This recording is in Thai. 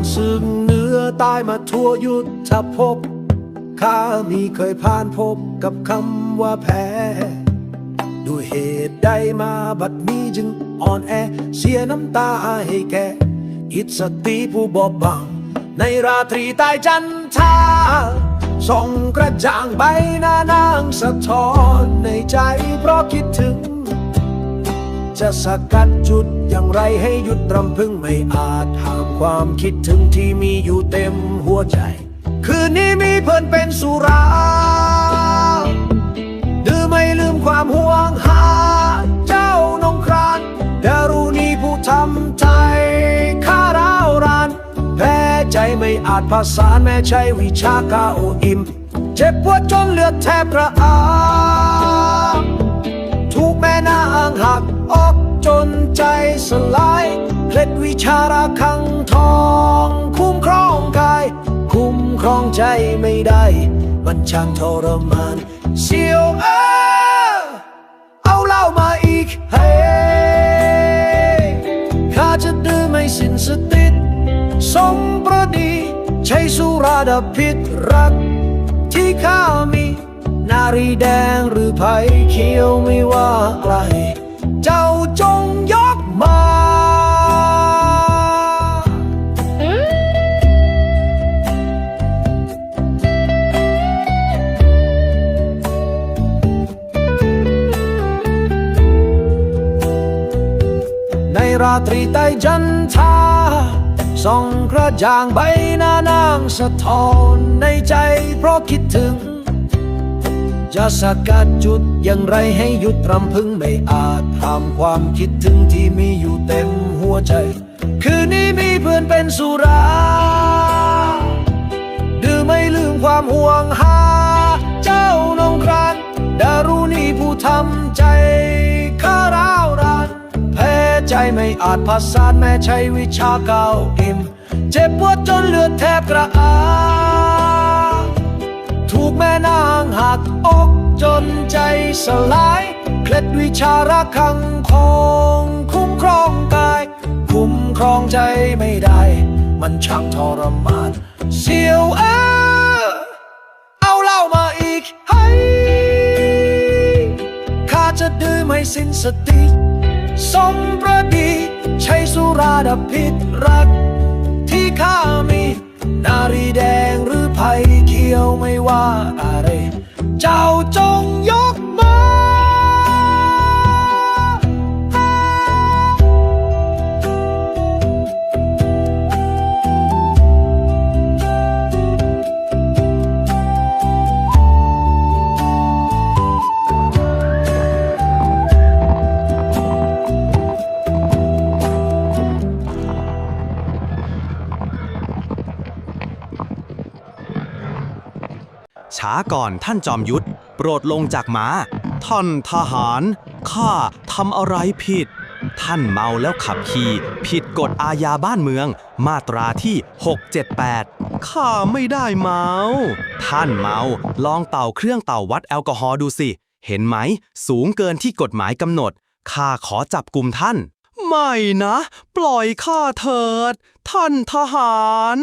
ผ่านซึ่งเหนือใตายมาทั่วยุทธภพข้ามีเคยผ่านพบกับคำว่าแพ้ด้วยเหตุใดมาบัดนี้จึงอ่อนแอ เสียน้ำตาให้แก อิสติผู้บอบบาง ในราตรีใต้จันทราส่องกระจ่างใบหน้านางสะท้อนในใจเพราะคิดถึง จะสกัดจุดอย่างไรให้หยุดรำพึงไม่อาจห้ามความคิดถึงที่มีอยู่เต็มหัวใจ คืนนี้มีเพื่อนเป็นสุราดื้อไม่ลืมความห่วงหา เจ้านงครานดารุณีผู้ทำใจข้าร้าวรานแพ้ใจไม่อาจผสานแม้ใช้วิชาก้าอิ่มเจ็บปวดจนเลือดแทบระอาถูกแม่นางหัก จนใจสลายเคล็ดวิชาระคังทอง คุ้มครองกาย คุ้มครองใจไม่ได้ มันช่างทรมานเสียวเออเอาเหล้ามาอีกเฮ้ข้าจะดื้อไม่สิ้นสติสมประดีใช้สุราดับพิษรัก ที่ข้ามี นารีแดงหรือไผ่เขียวไม่ว่า ราตรีใต้จันทราส่องกระจ่างใบหน้านางสะท้อนในใจเพราะคิดถึง จะสกัดจุดอย่างไรให้หยุดรำพึงไม่อาจห้ามความคิดถึงที่มีอยู่เต็มหัวใจ คืนนี้มีเพื่อนเป็นสุราดื้อไม่ลืมความห่วงหา เจ้านงครานดารุณีผู้ทำใจข้ารา ใจไม่อาจพัสาแม้ใช้วิชาเก่าอิ่มเจ็บปวดจนเลือดแทบกระอาถูกแม่นางหักอกจนใจสลาย เคล็ดวิชารักขังคง คุ้มครองกาย คุ้มครองใจไม่ได้ มันช่างทรมานเสียวเออเอาเล้ามาอีกให้ข้าจะดื้อไม่สิ้นสติ สมประดีใช้สุราดับพิษรัก ที่ข้ามี นารีแดงหรือไผ่เขียวไม่ว่าอะไร ช้าก่อนท่านจอมยุทธโปรดลงจากม้าท่านทหารข้าทำอะไรผิด ท่านเมาแล้วขับขี่ผิดกฎอาญาบ้านเมือง มาตราที่ 678 ข้าไม่ได้เมา ท่านเมาลองเต่าเครื่องเต่าวัดแอลกอฮอล์ดูสิ เห็นไหม สูงเกินที่กฎหมายกำหนด ข้าขอจับกลุ่มท่าน ไม่นะ ปล่อยข้าเถิด ท่านทหาร